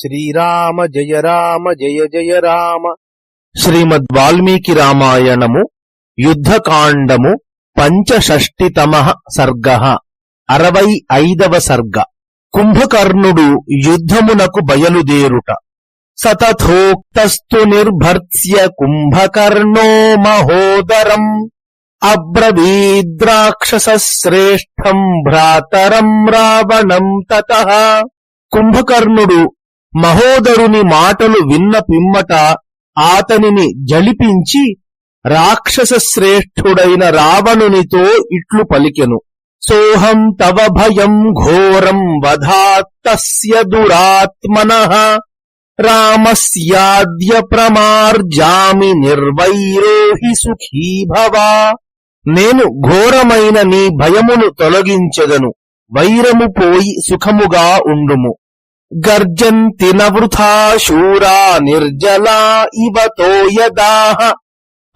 శ్రీరామ జయ రామ జయ జయ రామ. శ్రీమద్ వాల్మీకి రామాయణము యుద్ధకాండము పంచషష్టితమ సర్గ. అరవై ఐదవ సర్గ. కుంభకర్ణుడు యుద్ధమునకు బయలుదేరుట. సతథోక్తస్తు నిర్భర్త్య కుంభకర్ణో మహోదరం. అబ్రవీద్రాక్షసశ్రేష్టం భ్రాతరం రావణం తత. కుంభకర్ణుడు మహోదరుని మాటలు విన్న పిమ్మట ఆతనిని జలిపించి రాక్షస శ్రేష్ఠుడైన రావణునితో ఇట్లు పలికెను. సోహం తవ భయం ఘోరం వధాత్తస్య దురాత్మన. రామస్యాద్య ప్రమార్జామి నిర్వైరోహి సుఖీ భవా. నేను ఘోరమైన నీ భయమును తొలగించెదను. వైరము పోయి సుఖముగా ఉండుము. గర్జంతి నవృథా శూరా నిర్జలా ఇవ తోయదాహ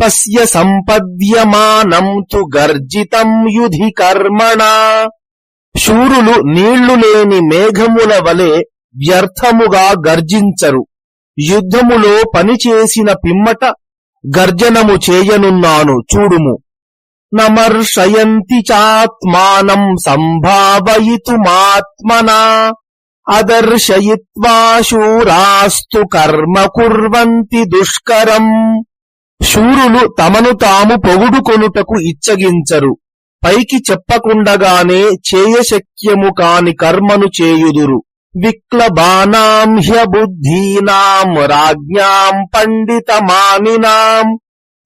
పశ్య సంపద్యమానం తు గర్జితం యుధి కర్మణా. శూరులు నీళ్ళు లేని మేఘముల వలె వ్యర్థముగా గర్జించరు. యుద్ధములో పనిచేసిన పిమ్మట గర్జనము చేయనున్నాను చూడుము. నమర్షయంతి చాత్మానం సంభావయితుమాత్మనా. అదర్శయిత్వా శూరాస్తు కర్మ కుర్వంతి దుష్కరం శూరులు తమను తాము పొగుడుకొనుటకు ఇచ్చగించరు. పైకి చెప్పకుండగానే చేయశక్యము కాని కర్మను చేయుదురు. విక్లబానాం హ్యబుద్ధీనాం రాజ్ఞాం పండితమానినాం.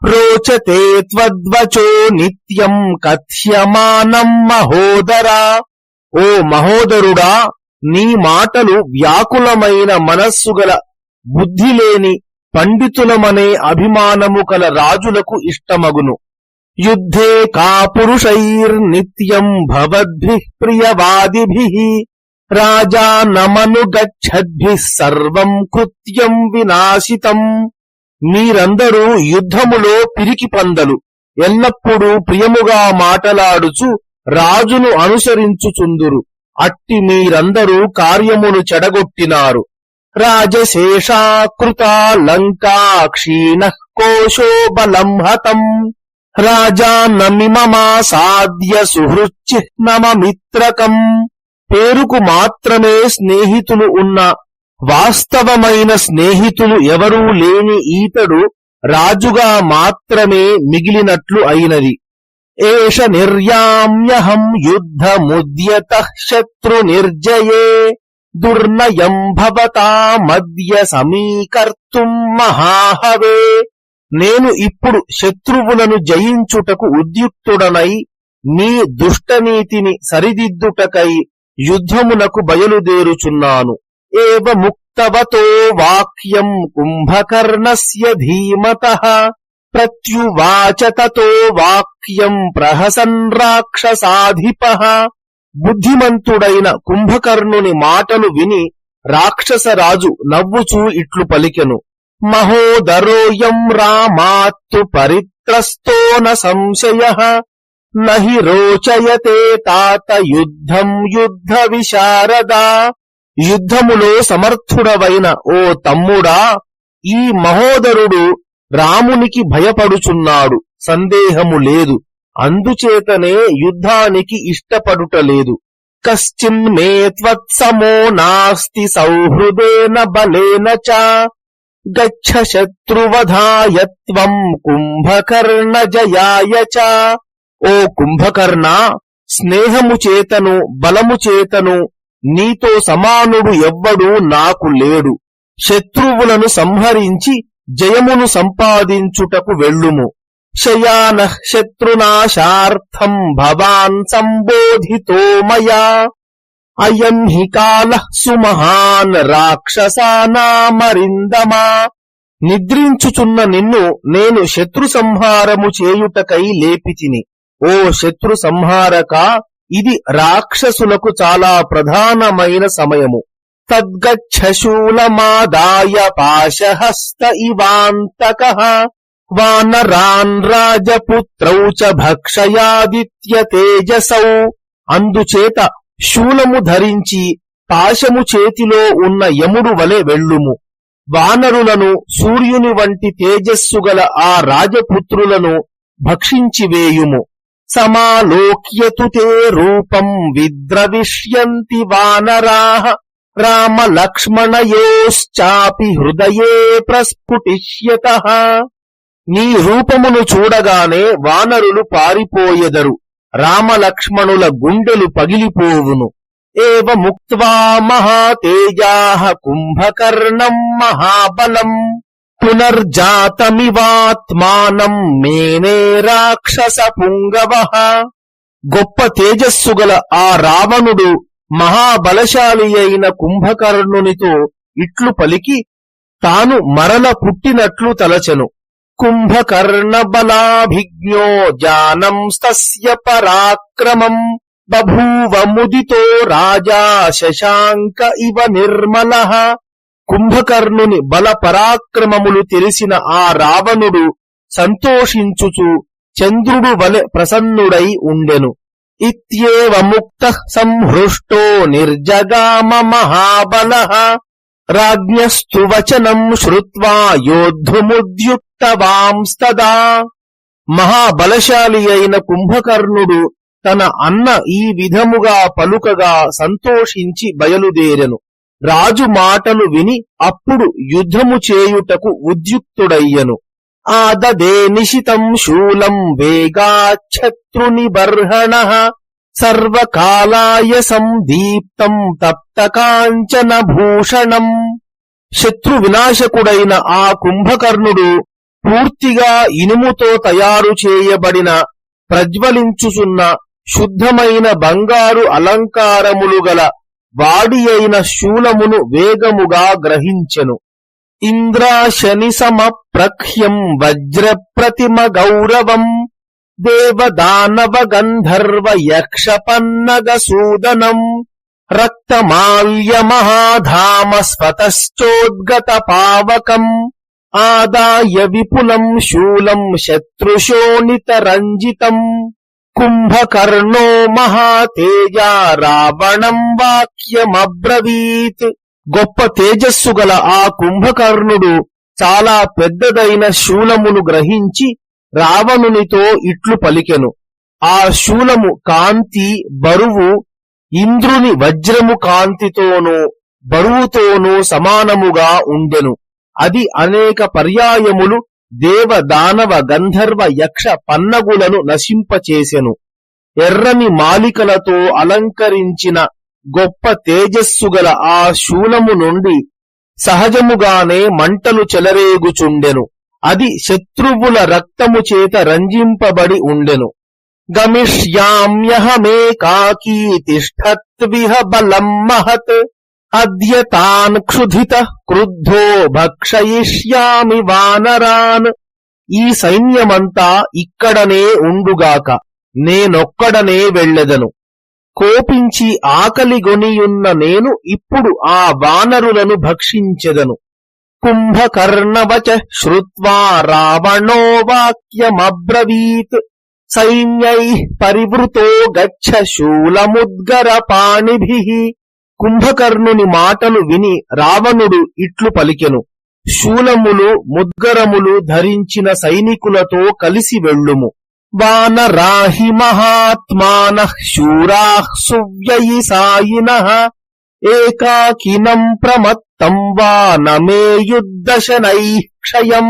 రోచతే త్వద్వచో నిత్యం కథ్యమానం మహోదరా. ఓ మహోదరుడా నీ మాటలు వ్యాకులమైన మనస్సు గల పండితులమనే అభిమానము కల రాజులకు ఇష్టమగును. యుద్ధే కా పురుషైర్నిత్యం భవద్భి ప్రియవాదిభిః రాజా నమను సర్వం కృత్యం వినాశితం. మీరందరూ యుద్ధములో పిరికి పందలు ఎల్లప్పుడూ ప్రియముగా మాటలాడుచు రాజును అనుసరించుచుందురు. అట్టి మీరందరూ కార్యమును చెడగొట్టినారు. రాజశేషాకృతాలంకాక్షీణ కోశో బలం హతం. రాజా సుహృచ్చిహ్నమమిత్రకం పేరుకు మాత్రమే స్నేహితులు ఉన్న వాస్తవమైన స్నేహితులు ఎవరూ లేని ఈతడు రాజుగా మాత్రమే మిగిలినట్లు అయినది. ఏష నిర్యామ్యహం యుద్ధముద్యత శత్రు నిర్జయే దుర్నయం భవతా మద్య సమీకర్తుం మహాహవే. నేను ఇప్పుడు శత్రువులను జయించుటకు ఉద్యుక్తుడనై నీ దుష్టనీతిని సరిదిద్దుటకై యుద్ధమునకు బయలుదేరుచున్నాను. ఏవ ముక్తవతో వాక్యం కుంభకర్ణస్య ధీమత. ప్రత్యువాచ తతో వాక్యం ప్రహసన్ రాక్షసాధిప. బుద్ధిమంతుడైన కుంభకర్ణుని మాటలు విని రాక్షసరాజు నవ్వుచూ ఇట్లు పలికెను. మహోదరోయం రామాత్తు పరిత్రస్తో న సంశయ. నహి రోచయతే తాత యుద్ధం యుద్ధ విశారదా. యుద్ధములో సమర్థుడవైన ఓ తమ్ముడా ఈ మహోదరుడు రామునికి భయపడుచున్నాడు. సందేహము లేదు. అందుచేతనే యుద్ధానికి ఇష్టపడుటలేదు కశ్చిన్మే త్వత్సమో నాస్తి సౌహృదేన బలేన చ. గచ్చ శత్రువధాయత్వం కుంభకర్ణ జయాయ చ. ఓ కుంభకర్ణ స్నేహము చేతను బలము చేతను నీతో సమానుడు ఎవ్వడు నాకు లేడు. శత్రువులను సంహరించి జయమును సంపాదించుటకు వెళ్ళుము. శయాన శత్రునాశార్థం భవాన్ సంబోధితో మయా. అయం హి కాల సుమహాన్ రాక్షసానామరిందమా నిద్రించుచున్న నిన్ను నేను శత్రు సంహారము చేయుటకై లేపితిని. ఓ శత్రు సంహారక ఇది రాక్షసులకు చాలా ప్రధానమైన సమయము. తద్గచ్చశూలమాదాయ పాశహస్త ఇవాంతక వానరాన్ రాజపుత్రౌ చ భక్షయాదిత్య తేజసౌ అందుచేత శూలము ధరించి పాశము చేతిలో ఉన్న యముడు వలె వెళ్ళుము. వానరులను సూర్యుని వంటి తేజస్సు గల ఆ రాజపుత్రులను భక్షించివేయుము సమాలోక్యతు తే రూపం విద్రవిష్యంతి వానరా। రామలక్ష్మణయోశ్చాపి హృదయే ప్రస్ఫుటిష్యత. నీ రూపమును చూడగానే వానరులు పారిపోయెదరు. రామలక్ష్మణుల గుండెలు పగిలిపోవును. ఏవ ముక్వా మహాతేజా కుంభకర్ణం మహాబలం. పునర్జాతమివాత్మానం మేనే రాక్షస పుంగవ గొప్ప తేజస్సు గల ఆ రావణుడు మహాబలశాలి అయిన కుంభకర్ణునితో ఇట్లు పలికి తాను మరల పుట్టినట్లు తలచెను. కుంభకర్ణ బలాభిజ్ఞో జానంస్తస్య పరాక్రమం బభూవ ముదితో రాజా శశాంక ఇవ నిర్మల. కుంభకర్ణుని బల పరాక్రమములు తెలిసిన ఆ రావణుడు సంతోషించుచు చంద్రుడు వలె ప్రసన్నుడై ఉండెను. ఇత్యేవముక్త సంహృష్టో నిర్జగామ మహాబల రాజ్ఞస్తు వచనం శ్రుత్వా యోద్ధుముద్యుక్తవాంస్తదా మహాబలశాలి అయిన కుంభకర్ణుడు తన అన్న ఈ విధముగా పలుకగా సంతోషించి బయలుదేరెను. రాజు మాటలు విని అప్పుడు యుద్ధము చేయుటకు ఉద్యుక్తుడయ్యను. ఆదదే నిశితం శూలం వేగాచ్ఛత్రుని బర్హణ సర్వకాలాయ సందీప్తం తప్త కాంచన భూషణం. శత్రు వినాశకుడైన ఆ కుంభకర్ణుడు పూర్తిగా ఇనుముతో తయారు చేయబడిన ప్రజ్వలించుచున్న శుద్ధమైన బంగారు అలంకారములు గల వాడి అయిన శూలమును వేగముగా గ్రహించెను. ఇంద్రాశని సమప్రఖ్యం వజ్ర ప్రతిమ గౌరవం దేవదానవ గంధర్వ యక్ష పన్నగ సూదనం రక్తమాల్య మహాధామ స్వతశ్చోద్గత పావకం ఆదాయ విపులం శూలం శత్రుశోణిత రంజితం కుంభకర్ణో మహాతేజ రావణం వాక్యమబ్రవీత్. గొప్ప తేజస్సు గల ఆ కుంభకర్ణుడు చాలా పెద్దదైన శూలమును గ్రహించి రావణునితో ఇట్లు పలికెను. ఆ శూలము కాంతి బరువు ఇంద్రుని వజ్రము కాంతితోనూ బరువుతోనూ సమానముగా ఉండెను. అది అనేక పర్యాయములు దేవ దానవ గంధర్వ యక్ష పన్నగులను నశింపచేసెను. ఎర్రని మాలికలతో అలంకరించిన గొప్ప తేజస్సుగల ఆ శూలము నుండి సహజముగానే మంటలు చెలరేగుచుండెను. అది శత్రువుల రక్తము చేత రంజింపబడి ఉండెను. గమిష్యామ్యహమేకాకీ తిష్టత్విహ బలం మహత్. అద్య తాన్ క్షుధిత క్రుద్ధో భక్షయిష్యామి వానరాన్. ఈ సైన్యమంతా ఇక్కడనే ఉండుగాక నేనొక్కడనే వెళ్ళెదను. కోపించి ఆకలిగొనియున్న నేను ఇప్పుడు ఆ వానరులను భక్షించెదను. కుంభకర్ణవచ శ్రుత్వా రావణో వాక్యమబ్రవీత్. సైన్యై పరివృతో గచ్చ శూలముద్గర పాణిభి. కుంభకర్ణుని మాటలు విని రావణుడు ఇట్లు పలికెను. శూలములు ముద్గరములు ధరించిన సైనికులతో కలిసి వెళ్ళుము. వానరాహి మహాత్మాన శూరా సువ్యయి సాయిన ఏకాకినం ప్రమత్తం వా క్షయం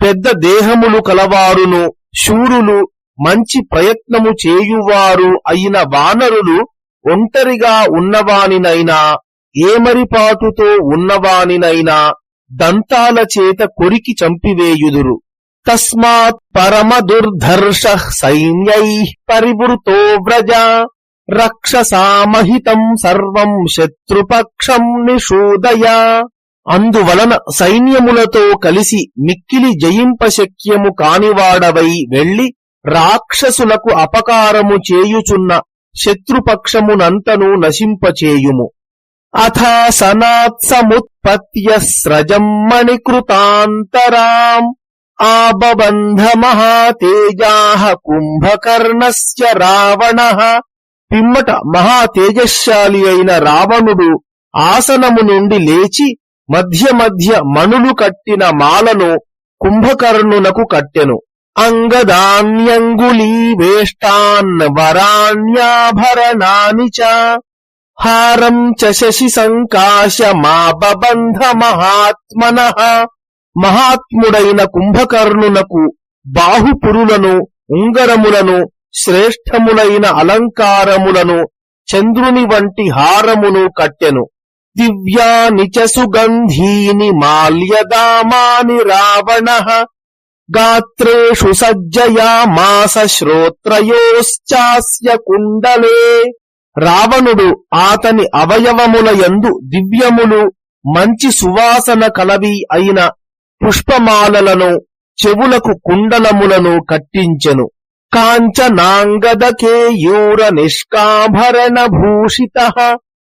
పెద్ద దేహములు కలవారును శూరులు మంచి ప్రయత్నము చేయువారు అయిన వానరులు ఒంటరిగా ఉన్నవానినైనా ఏమరిపాటుతో ఉన్నవానినైనా దంతాల చేత కొరికి చంపివేయుదురు. తస్మాత్ పరమ దుర్ధర్ష సైన్యై పరివృతో వ్రజ రక్షసామహితం సర్వం శత్రుపక్షం నిషూదయ అందువలన సైన్యములతో కలిసి మిక్కిలి జయింపశక్యము కానివాడవై వెళ్ళి రాక్షసులకు అపకారము చేయుచున్న శత్రుపక్షమునంతను నశింపచేయుము. అథా సనాత్సముత్పత్య స్రజం మణికృతాంతరాం। ఆబబంధమహాతేజా కుంభకర్ణస్య రావణ పిమ్మట మహాతేజశాలి అయిన రావణుడు ఆసనము నుండి లేచి మధ్య మధ్య మణులు కట్టిన మాలను కుంభకర్ణునకు కట్టెను. అంగదాన్యంగులీ వేష్టాన్ వరాణ్యాభరణాని చ. హారం చ శశి సంకాశమాబబంధ మహాత్మన మహాత్ముడైన కుంభకర్ణునకు బాహుపురులను ఉంగరములను శ్రేష్టములైన అలంకారములను చంద్రుని వంటి హారమును కట్టెను. దివ్యాని చ సుగంధీని మాల్యదామాని రావణ గాత్రేషు సజ్జయామాస శ్రోత్రయోశ్చాస్య కుండలే. రావణుడు ఆతని అవయవముల యందు దివ్యములు మంచి సువాసన కలవి అయిన పుష్పమాలలను చెవులకు కుండలములను కట్టించెను. కాంచనాంగదకేయూర నిష్కాభరణ భూషిత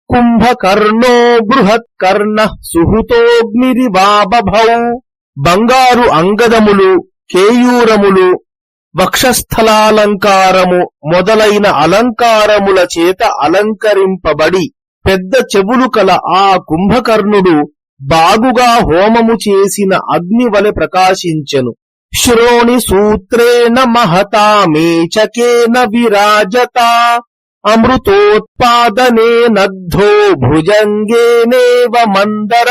కుంభకర్ణో బృహత్కర్ణ సుహృతోగ్నిరివాబభౌ బంగారు అంగదములు కేయూరములు వక్షస్థలాలంకారము మొదలైన అలంకారముల చేత అలంకరింపబడి పెద్ద చెవులు కల ఆ కుంభకర్ణుడు బాగుగా హోమము చేసిన అగ్ని వలె ప్రకాశించెను. శ్రోణి సూత్రేణ మహతామేచకేన విరాజత. అమృతోత్పాదనే నద్ధో భుజంగేనేవ మందర.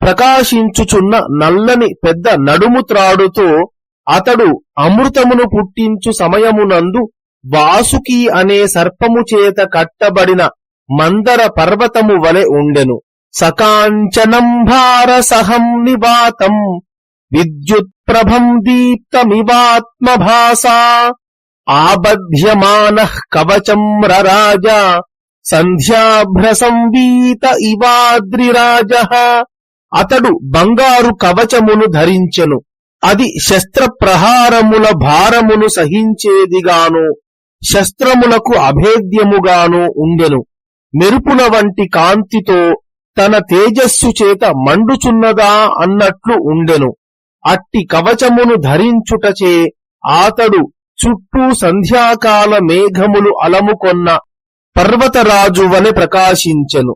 ప్రకాశించుచున్న నల్లని పెద్ద నడుము త్రాడుతో అతడు అమృతమును పుట్టించు సమయమునందు వాసుకి అనే సర్పము చేత కట్టబడిన మందర పర్వతము వలె ఉండెను. సకాంచనం భారసహం నివాతం విద్యుత్ప్రభం దీప్తమివాత్మభాసా ఆబధ్యమాన కవచం రరాజ సంధ్యాభ్రసంవీత ఇవాద్రిరాజ అతడు బంగారు కవచమును ధరించెను అది శస్త్రప్రహారముల భారమును సహించేదిగాను శస్త్రములకు అభేద్యముగాను ఉండెను మెరుపుల వంటి కాంతితో తన తేజస్సు చేత మండుచున్నదా అన్నట్లు ఉండెను. అట్టి కవచమును ధరించుటచే ఆతడు చుట్టూ సంధ్యాకాల మేఘములు అలముకొన్న పర్వతరాజు వలె ప్రకాశించెను.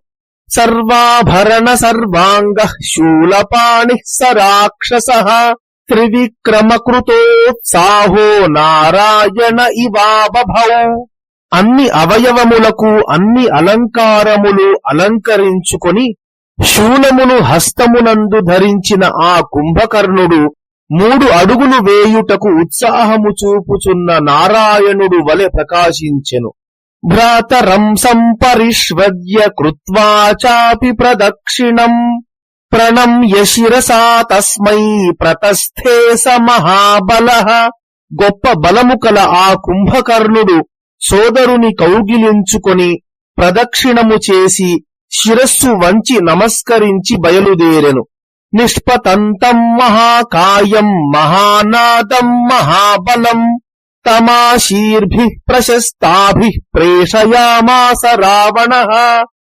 సర్వాభరణ సర్వాంగ శూలపాణి సరాక్షస త్రివిక్రమకృతోత్సాహో నారాయణ ఇవాబభౌ అన్ని అవయవములకు అన్ని అలంకారములు అలంకరించుకొని శూలమును హస్తమునందు ధరించిన ఆ కుంభకర్ణుడు మూడు అడుగులు వేయుటకు ఉత్సాహము చూపుచున్న నారాయణుడు వలె ప్రకాశించెను. భ్రాతరం సంపరిష్వద్య కృత్వాచాపి ప్రదక్షిణం. ప్రణమ్య శిరసా తస్మై ప్రతస్థే స మహాబల. గొప్ప బలము కల ఆ కుంభకర్ణుడు సోదరుని కౌగిలించుకొని ప్రదక్షిణము చేసి శిరస్సు వంచి నమస్కరించి బయలుదేరెను. నిష్పతంతం మహాకాయం మహానాదం మహాబలం. తమాశీర్భి ప్రశస్తాభి ప్రేషయామాస రావణ.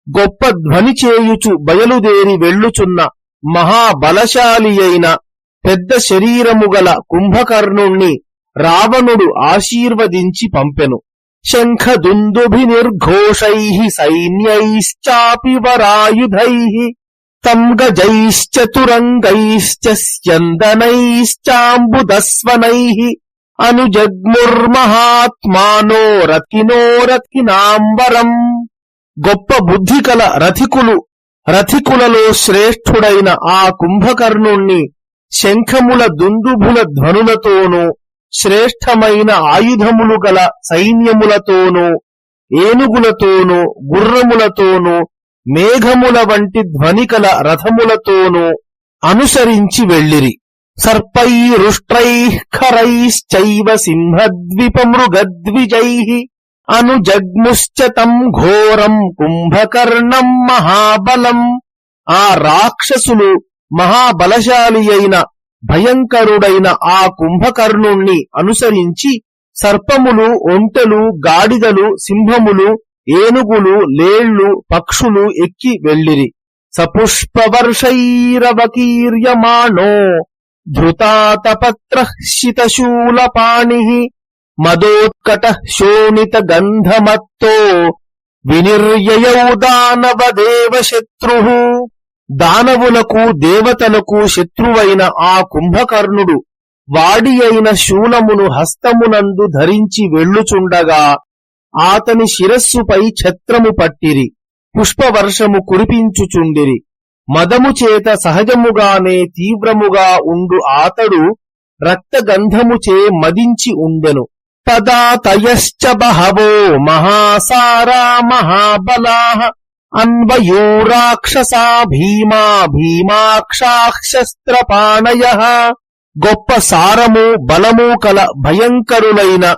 గొప్ప ధ్వని చేయుచు బయలుదేరి వెళ్ళుచున్న మహాబలశాలి అయిన పెద్ద శరీరము గల కుంభకర్ణుణ్ణి రావణుడు ఆశీర్వదించి పంపెను. శంఖ దుందుభి నిర్ఘోషై సైన్యైశ్చాపి వరాయుధై తం గజైశ్చతురంగైశ్చ అనుజగ్ముర్మహాత్మానో రథినో రథినాంబరం గొప్ప బుద్ధి కల రథికులు రథికులలో శ్రేష్ఠుడైన ఆ కుంభకర్ణుణ్ణి శంఖముల దుందుభుల ధ్వనులతోనూ శ్రేష్టమైన ఆయుధములు గల సైన్యములతోనూ ఏనుగులతోనూ గుర్రములతోనూ మేఘముల వంటి ధ్వనికల రథములతోనూ అనుసరించి వెళ్ళిరి. సర్పైరుష్ట్రై ఖరైశ్చైవ సింహద్విపమృగద్విజై అనుజగ్ముశ్చ తం ఘోరం కుంభకర్ణం మహాబలం. ఆ రాక్షసులు మహాబలశాలి అయిన భయంకరుడైన ఆ కుంభకర్ణుణ్ణి అనుసరించి సర్పములు ఒంటెలు గాడిదలు సింహములు ఏనుగులు లేళ్ళు పక్షులు ఎక్కి వెళ్ళిరి. సపుష్పవర్షైరవకీర్యమాణో ధృతాతపత్ర శితశూలపాణి మదోత్కట శోణిత గంధమత్తో వినిర్యయౌ దానవదేవ శత్రు దానవులకు దేవతలకు శత్రువైన ఆ కుంభకర్ణుడు వాడి అయిన శూలమును హస్తమునందు ధరించి వెళ్ళుచుండగా ఆతని శిరస్సుపై ఛత్రము పట్టిరి పుష్పవర్షము కురిపించుచుండిరి. మదము చేత సహజముగానే తీవ్రముగా ఉండు ఆతడు రక్తగంధముచే మదించి ఉండెను. తదా తయశ్చ బహవో మహాసారా మహాబలా. అన్వయో రాక్షసా భీమా భీమాక్షాశస్త్రపాణయ గొప్ప సారము బలము కల భయంకరులైన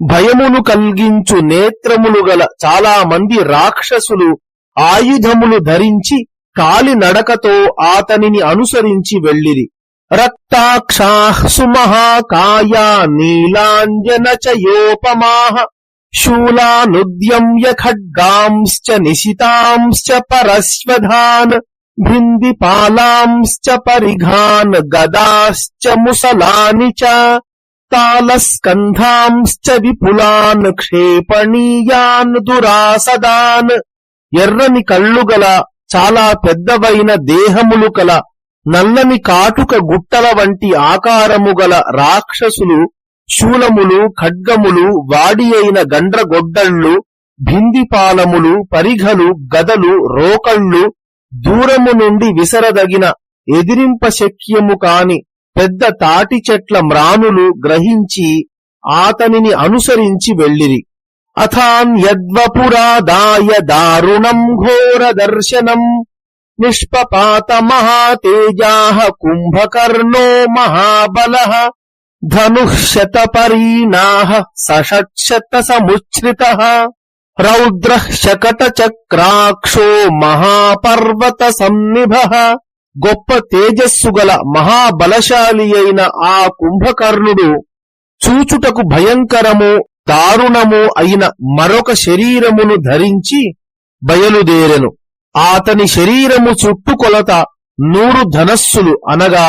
భయమును కలిగించు నేత్రములు గల చాలా మంది రాక్షసులు ఆయుధములు ధరించి కాలి నడకతో ఆతనిని అనుసరించి వెళ్ళిరి. రక్తాక్షాః సుమహాకాయా నీలాంజన చయోపమాః శూలానుద్యమ్య ఖడ్గాంశ్చ నిశితాంశ్చ పరశ్వధాన్ భిందిపాలాంశ్చ పరిఘాన్ గదాశ్చ ముసలాని చ తాళస్కంధాంశ్చ విపులాన్ క్షేపణీయాన్ దురాసదాన్. ఎర్రని కళ్ళు గల చాలా పెద్దవైన దేహములు కల నల్లని కాటుక గుట్టల వంటి ఆకారము గల రాక్షసులు శూలములు ఖడ్గములు వాడి అయిన గండ్రగొడ్డళ్ళు భిందిపాలములు పరిఘలు గదలు రోకళ్ళు దూరము నుండి విసరదగిన ఎదిరింప శక్యము కాని పెద్ద తాటి చెట్ల మ్రానులు గ్రహించి ఆతనిని అనుసరించి వెళ్ళిరి. అథాన్యద్వపురాదాయ దారుణం ఘోర దర్శనం. నిష్పపాత మహాతేజా కుంభకర్ణో మహాబల. ధనుః శతపరీణాః సషట్శత సముచ్ఛ్రిత రౌద్ర శకట చక్రాక్షో మహాపర్వత సన్నిభ గొప్ప తేజస్సు గల మహాబలశాలి అయిన ఆ కుంభకర్ణుడు చూచుటకు భయంకరము దారుణము అయిన మరొక శరీరమును ధరించి బయలుదేరెను. ఆతని శరీరము చుట్టుకొలత నూరు ధనస్సులు అనగా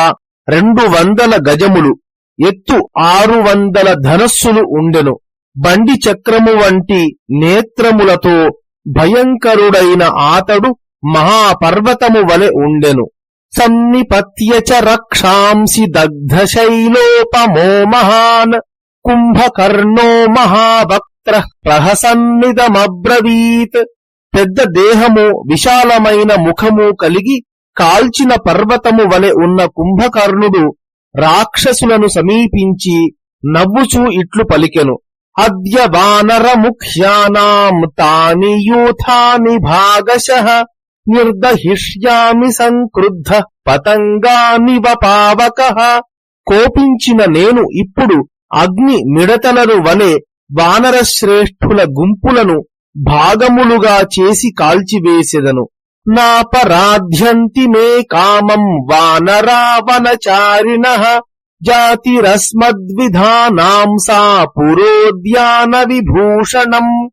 రెండు వందల గజములు. ఎత్తు ఆరు వందల ధనస్సులు ఉండెను. బండి చక్రము వంటి నేత్రములతో భయంకరుడైన ఆతడు మహాపర్వతము వలె ఉండెను. సన్నిపత్య చ రక్షాంసి దగ్ధశైలోపమో మహాన్ కుంభకర్ణో మహావక్త్ర ప్రహసన్నిదమబ్రవీత్ పెద్ద దేహము విశాలమైన ముఖము కలిగి కాల్చిన పర్వతము వలె ఉన్న కుంభకర్ణుడు రాక్షసులను సమీపించి నవ్వుచూ ఇట్లు పలికెను. అద్య వానర ముఖ్యానాం తాని యూథాని భాగశ నిర్దహిష్యామి సంక్రుద్ధ పతంగానివ పావక. కోపించిన నేను ఇప్పుడు అగ్ని మిడతలను వలె వానర శ్రేష్ఠుల గుంపులను భాగములుగా చేసి కాల్చివేసెదను. నాపరాధ్యంతి మే కామం వానరావనచారిణ జాతిరస్మద్విధానాం సా పురోద్యాన విభూషణం.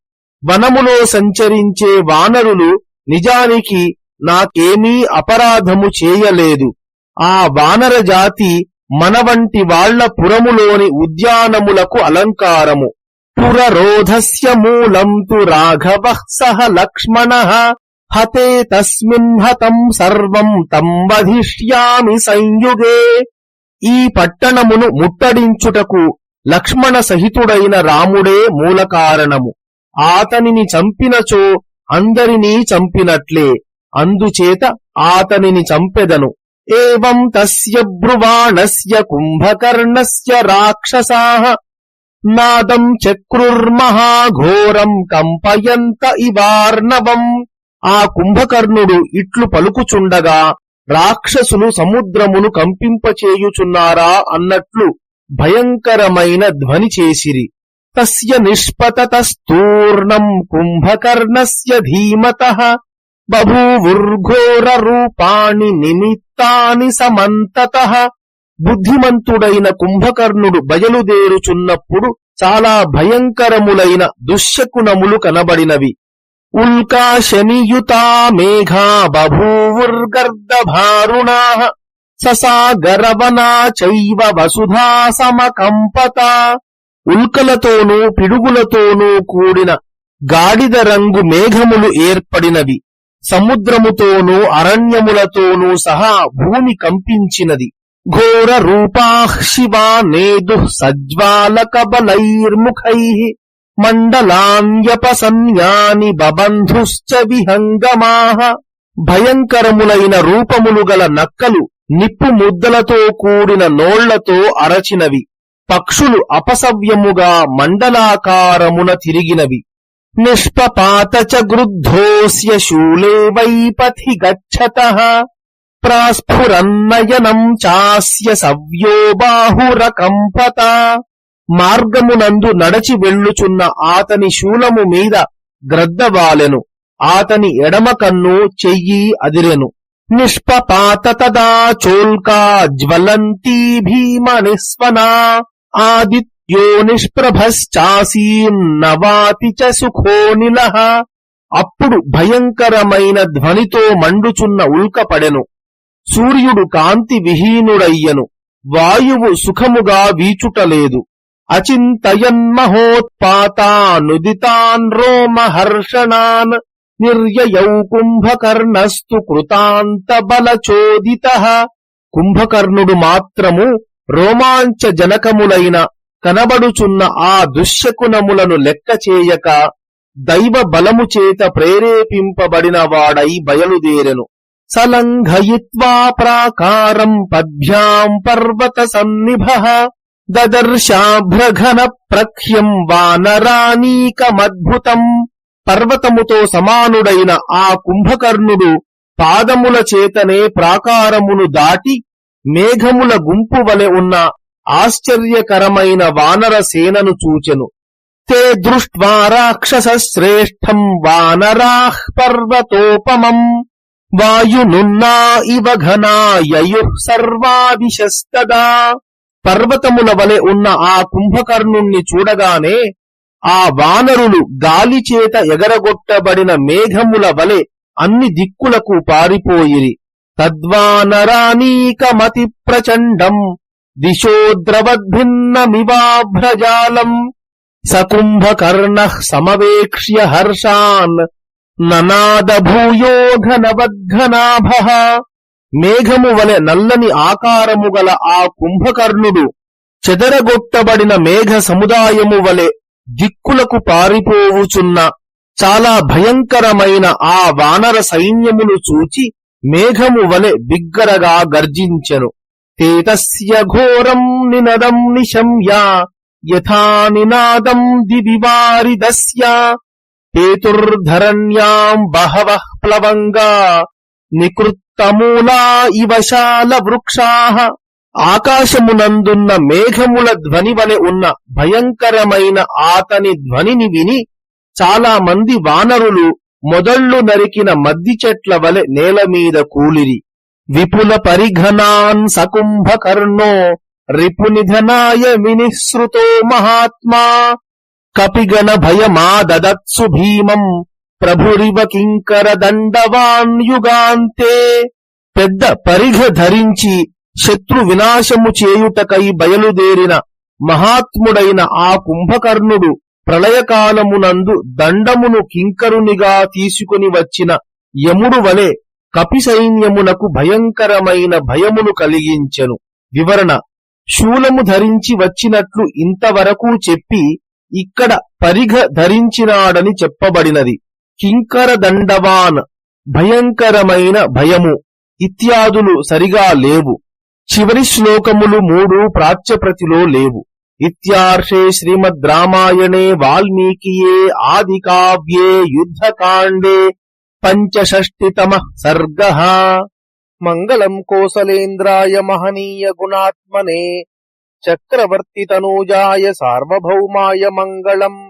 వనములో సంచరించే వానరులు నిజానికి నాకేమీ అపరాధము చేయలేదు. ఆ వానర జాతి మన వంటి వాళ్ళ పురములోని ఉద్యానములకు అలంకారము. పురరోధస్య మూలం తు రాఘవ సహ లక్ష్మణ. హతే తస్మిన్ హతం సర్వం తం వధిష్యామి సంయుగే ఈ పట్టణమును ముట్టడించుటకు లక్ష్మణ సహితుడైన రాముడే మూల కారణము. ఆతనిని చంపినచో అందరినీ చంపినట్లే అందుచేత ఆతనిని చంపెదను. ఏం తస్య బ్రువాణస్య కుంభకర్ణస్య రాక్షసాః నాదం చక్రుర్మహాఘోరం కంపయంత ఇవార్ణవం. ఆ కుంభకర్ణుడు ఇట్లు పలుకుచుండగా రాక్షసులు సముద్రమును కంపింపచేయుచున్నారా అన్నట్లు భయంకరమైన ధ్వని చేసిరి. తస్య నిష్పతతస్తూర్ణం కుంభకర్ణస్య ధీమత బభూవుర్ఘోర రూపాణి నిమిత్తాని సమంతత. బుద్ధిమంతుడైన కుంభకర్ణుడు బయలుదేరుచున్నప్పుడు చాలా భయంకరములైన దుశ్శకునములు కనబడినవి. ఉల్కా శనియుతా మేఘా బభూవుర్గర్దభారుణా ససాగరవనా చైవ వసుధా సమకంపత ఉల్కలతోనూ పిడుగులతోనూ కూడిన గాడిద రంగు మేఘములు ఏర్పడినవి। సముద్రముతోనూ అరణ్యములతోనూ సహా భూమి కంపించినది। ఘోర రూపా శివా నేదు సజ్వాలక బలైర్ముఖై మండలాన్యపసన్యాని బబంధుశ్చ విహంగమాహ. భయంకరములైన రూపములు గల నక్కలు నిప్పు ముద్దలతో కూడిన నోళ్ళతో అరచినవి. పక్షులు అపసవ్యముగా మండలాకారమున తిరిగినవి. నిష్పపాత చ గృద్ధోస్య శూలే వైపథి గచ్చత. ప్రాస్ఫురన్నయనం చాస్య సవ్యో బాహురకంపత. మార్గమునందు నడచి వెళ్ళుచున్న ఆతని శూలము మీద గ్రద్దవాలెను. ఆతని ఎడమ కన్ను చెయ్యి అదిరెను. నిష్పపాత తదా చోల్కా జ్వలంతీ భీమ నిస్వనా ఆదిత్యో నిష్ప్రభశ్చాసీన్నవాతి చ సుఖోనిల అప్పుడు భయంకరమైన ధ్వనితో మండుచున్న ఉల్కపడెను. సూర్యుడు కాంతి విహీనుడయ్యను. వాయువు సుఖముగా వీచుటలేదు. అచింతయన్మహోత్పాతానుదితాన్ రోమహర్షణాన్ నిర్యయౌ కుంభకర్ణస్తు కృతాంతబలచోదిత. కుంభకర్ణుడు మాత్రము రోమాంచజనకములైన కనబడుచున్న ఆ దుశ్శకునములను లెక్క చేయక దైవ బలము చేత ప్రేరేపింపబడిన వాడై బయలుదేరెను. సలంఘయిత్వా ప్రాకారం పద్భ్యాం పర్వత సన్నిభ. దదర్శాభ్రఘన ప్రఖ్యం వానరానీకమద్భుతం. పర్వతముతో సమానుడైన ఆ కుంభకర్ణుడు పాదముల చేతనే ప్రాకారమును దాటి మేఘముల గుంపు వలె ఉన్న ఆశ్చర్యకరమైన వానర సేనను చూచెను. తే దృష్ట్వా రాక్షస శ్రేష్టం వానరాః పర్వతోపమం. వాయునున్నా ఇవ ఘనా యయుః సర్వాదిశస్తదా పర్వతముల వలె ఉన్న ఆ కుంభకర్ణుణ్ణి చూడగానే ఆ వానరులు గాలి చేత ఎగరగొట్టబడిన మేఘముల వలె అన్ని దిక్కులకు పారిపోయిరి. తద్వానరానీకమతి ప్రచండం దిశోద్రవద్భిన్నమివాభ్రజాలం సకుంభకర్ణ సమవేక్ష్య హర్షాన్ ననాద భూయోఘనవద్ఘనాభ మేఘము వలె నల్లని ఆకారము గల ఆ కుంభకర్ణుడు చెదరగొట్టబడిన మేఘ సముదాయము వలె దిక్కులకు పారిపోవుచున్న చాలా భయంకరమైన ఆ వానర సైన్యమును చూచి మేఘము వలె బిగ్గరగా గర్జించెను. తేతస్య ఘోరం నినదం నిశమ్య యథా నినాదం దివివారిదస్య. పేతుర్ధరణ్యాం బహవః ప్లవంగా నికృత్ తమూలా ఇవశాల వృక్షాహ ఆకాశమునందున్న మేఘముల ధ్వని వలె ఉన్న భయంకరమైన ఆతని ధ్వనిని విని చాలా మంది వానరులు మొదళ్ళు నరికిన మద్ది చెట్ల వలె నేల మీద కూలిరి. విపుల పరిఘనాన్ సకుంభకర్ణో రిపునిధనాయ వినిశ్రుతో మహాత్మా. కపిగణ భయమాదత్సు భీమం ప్రభురివ కింకర దండవాన్ యుగాంతే పెద్ద పరిఘ ధరించి శత్రు వినాశము చేయుటకై బయలుదేరిన మహాత్ముడైన ఆ కుంభకర్ణుడు ప్రళయకాలమునందు దండమును కింకరునిగా తీసుకుని వచ్చిన యముడు వలె కపి సైన్యమునకు భయంకరమైన భయమును కలిగించెను. వివరణ శూలము ధరించి వచ్చినట్లు ఇంతవరకు చెప్పి ఇక్కడ పరిఘ ధరించినాడని చెప్పబడినది. కింకర దండవాన్ భయంకరమైన భయము ఇత్యాదులు సరిగా లేవు. చివరి శ్లోకములు మూడు ప్రాచ్యప్రతిలో లేవు. ఇత్యార్షే శ్రీమద్ రామాయణే వాల్మీకియే ఆది కావ్యే యుద్ధకాండే పంచషష్టితమ సర్గ. మంగళం కోసలేంద్రాయ మహనీయ గుణాత్మనే చక్రవర్తి తనూజాయ సార్వభౌమాయ మంగళం.